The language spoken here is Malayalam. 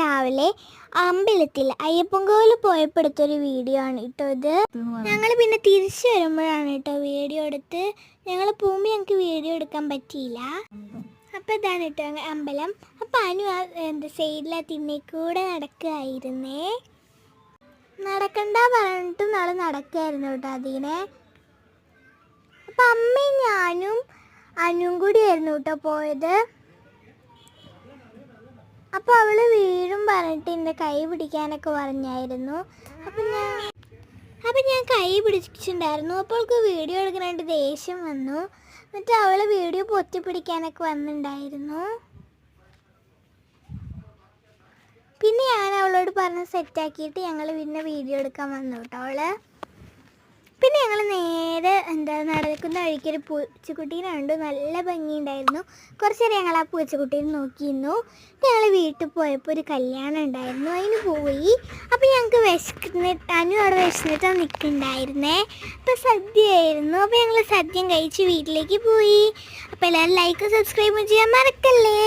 രാവിലെ അമ്പലത്തിൽ അയ്യപ്പൻകോവിൽ പോയപ്പോൾ എടുത്തൊരു വീഡിയോ ആണ് കേട്ടോ ഇത്. ഞങ്ങൾ പിന്നെ തിരിച്ചു വരുമ്പോഴാണ് കേട്ടോ വീഡിയോ എടുത്ത്. ഞങ്ങൾ പോകുമ്പോൾ ഞങ്ങൾക്ക് വീഡിയോ എടുക്കാൻ പറ്റിയില്ല. അപ്പോൾ ഇതാണ് കേട്ടോ അമ്പലം. അപ്പോൾ അനു ആ എന്താ സൈഡിലാ തിന്നെ കൂടെ നടക്കുകയായിരുന്നേ നടക്കണ്ട പറഞ്ഞിട്ടും നാളെ നടക്കുകയായിരുന്നു കേട്ടോ അതിനെ. അപ്പം അമ്മയും ഞാനും അനുവും കൂടിയായിരുന്നു കേട്ടോ പോയത്. അപ്പോൾ അവൾ വീഴും പറഞ്ഞിട്ട് എന്റെ കൈ പിടിക്കാനൊക്കെ പറഞ്ഞായിരുന്നു. അപ്പം ഞാൻ അപ്പം ഞാൻ കൈ പിടിച്ചിട്ടുണ്ടായിരുന്നു. അപ്പോൾ വീഡിയോ എടുക്കാനായിട്ട് ദേഷ്യം വന്നു. എന്നിട്ട് അവൾ വീഡിയോ പൊത്തി പിടിക്കാനൊക്കെ വന്നിട്ടുണ്ടായിരുന്നു. പിന്നെ ഞാൻ അവളോട് പറഞ്ഞ് സെറ്റാക്കിയിട്ട് ഞങ്ങൾ പിന്നെ വീഡിയോ എടുക്കാൻ വന്നു കേട്ടോ അവൾ പിന്നെ ഞങ്ങൾ നേരെ എന്താ നടക്കുന്ന വഴിക്കൊരു പൂച്ചക്കുട്ടീനെ കണ്ടു. നല്ല ഭംഗിയുണ്ടായിരുന്നു. കുറച്ച് നേരം ഞങ്ങൾ ആ പൂച്ചക്കുട്ടീനെ നോക്കിയിരുന്നു. ഞങ്ങൾ വീട്ടിൽ പോയപ്പോൾ ഒരു കല്യാണം ഉണ്ടായിരുന്നു. അതിന് പോയി. അപ്പോൾ ഞങ്ങൾക്ക് വിശന്നിട്ട് അനു അവിടെ വിശന്നിട്ടാണ് നിൽക്കുന്നുണ്ടായിരുന്നേ അപ്പോൾ സദ്യയായിരുന്നു. അപ്പോൾ ഞങ്ങൾ സദ്യം കഴിച്ച് വീട്ടിലേക്ക് പോയി. അപ്പോൾ എല്ലാവരും ലൈക്കും സബ്സ്ക്രൈബും ചെയ്യാൻ മറക്കല്ലേ?